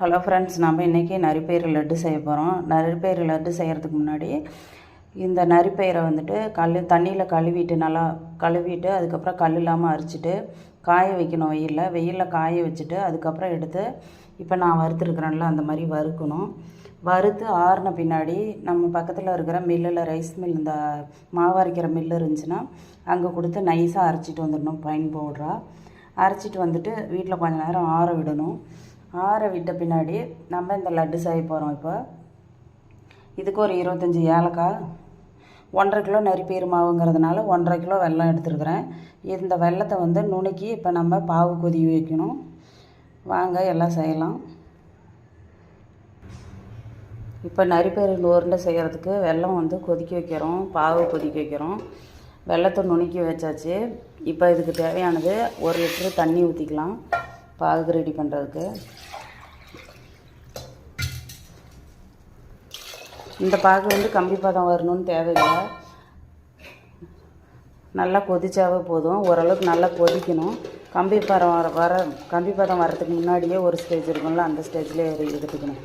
Hello friends நம்ம இன்றைக்கி நரிப்பயிறு லட்டு செய்ய போகிறோம் நரிப்பயிறு லட்டு செய்கிறதுக்கு முன்னாடி இந்த நரிப்பயிரை வந்துட்டு கல் தண்ணியில் கழுவிட்டு நல்லா கழுவிட்டு அதுக்கப்புறம் கல் இல்லாமல் அரிச்சிட்டு காய வைக்கணும் வெயிலில். வெயிலில் காய வச்சுட்டு அதுக்கப்புறம் எடுத்து இப்போ நான் வறுத்துருக்குறேன்ல அந்த மாதிரி வறுக்கணும். வறுத்து ஆறின பின்னாடி நம்ம பக்கத்தில் இருக்கிற மில்லில் ரைஸ் மில் இந்த மாவு அரைக்கிற மில்லு இருந்துச்சுன்னா அங்கே கொடுத்து நைஸாக அரைச்சிட்டு வந்துடணும் பைன் பவுடராக அரைச்சிட்டு வந்துட்டு வீட்டில் கொஞ்ச நேரம் ஆற விடணும். ஆற விட்ட பின்னாடி நம்ம இந்த லட்டு செய்ய போகிறோம் இப்போ. இதுக்கு ஒரு இருபத்தஞ்சி ஏலக்காய் ஒன்றரை கிலோ நரிப்பயிறு மாவுங்கிறதுனால ஒன்றரை கிலோ வெல்லம் எடுத்துருக்குறேன். இந்த வெல்லத்தை வந்து நுணுக்கி இப்போ நம்ம பாவு கொதி வைக்கணும். வாங்க எல்லாம் செய்யலாம். இப்போ நரிப்பயிறு உருண்டை செய்கிறதுக்கு வெல்லம் வந்து கொதிக்க வைக்கிறோம் பாவு கொதிக்க வைக்கிறோம். வெள்ளத்தை நுணுக்கி வச்சாச்சு. இப்போ இதுக்கு தேவையானது ஒரு லிட்டரு தண்ணி ஊற்றிக்கலாம் பாகு ரெடி பண்ணுறதுக்கு இந்த பாகு வந்து கம்பி பதம் வரணும்னு தேவையில்லை. நல்லா கொதிச்சாவே போதும். ஓரளவுக்கு நல்லா கொதிக்கணும். கம்பி பதம் வர வர கம்பி பதம் வர்றதுக்கு முன்னாடியே ஒரு ஸ்டேஜ் இருக்கும்ல அந்த ஸ்டேஜ்லேயே எடுத்துக்கணும்.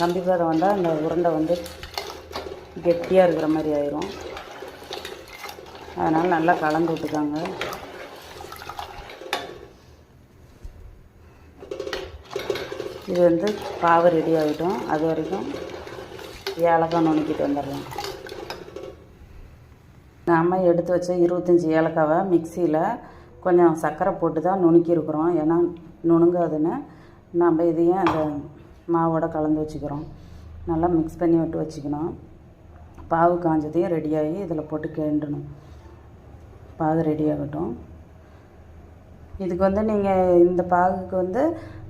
கம்பி பதம் வந்தால் அந்த உருண்டை வந்து கெட்டியாக இருக்கிற மாதிரி ஆயிரும். அதனால் நல்லா கலந்து விட்டுக்காங்க. இது வந்து பாவை ரெடி ஆகிட்டோம் அது வரைக்கும் ஏலக்காய் நுணுக்கிட்டு வந்துடலாம். நாம் எடுத்து வச்ச இருபத்தஞ்சி ஏலக்காவை மிக்சியில் கொஞ்சம் சர்க்கரை போட்டு தான் நுணுக்கியிருக்கிறோம். ஏன்னா நுணுங்காதுன்னு நம்ம இதையும் அந்த மாவோட கலந்து வச்சுக்கிறோம். நல்லா மிக்ஸ் பண்ணி விட்டு வச்சுக்கணும். பாவு காஞ்சதையும் ரெடியாகி இதில் போட்டு கேண்டணும். பாகு ரெடி ஆகட்டும். இதுக்கு வந்து நீங்கள் இந்த பாகுக்கு வந்து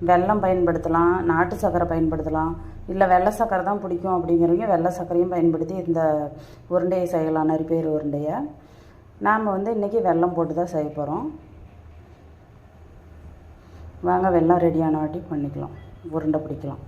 வெல்லம் பயன்படுத்தலாம் நாட்டு சர்க்கரை பயன்படுத்தலாம். இல்லை வெள்ளை சர்க்கரை தான் பிடிக்கும் அப்படிங்கிறவங்க வெள்ளை சர்க்கரையும் பயன்படுத்தி இந்த உருண்டையை செய்யலாம் நரிப்பேர் உருண்டையை. நாம் வந்து இன்றைக்கி வெல்லம் போட்டு தான் செய்ய போகிறோம் வாங்க வெல்லம் ரெடியான வாட்டி பண்ணிக்கலாம். உருண்டை பிடிக்கலாம்.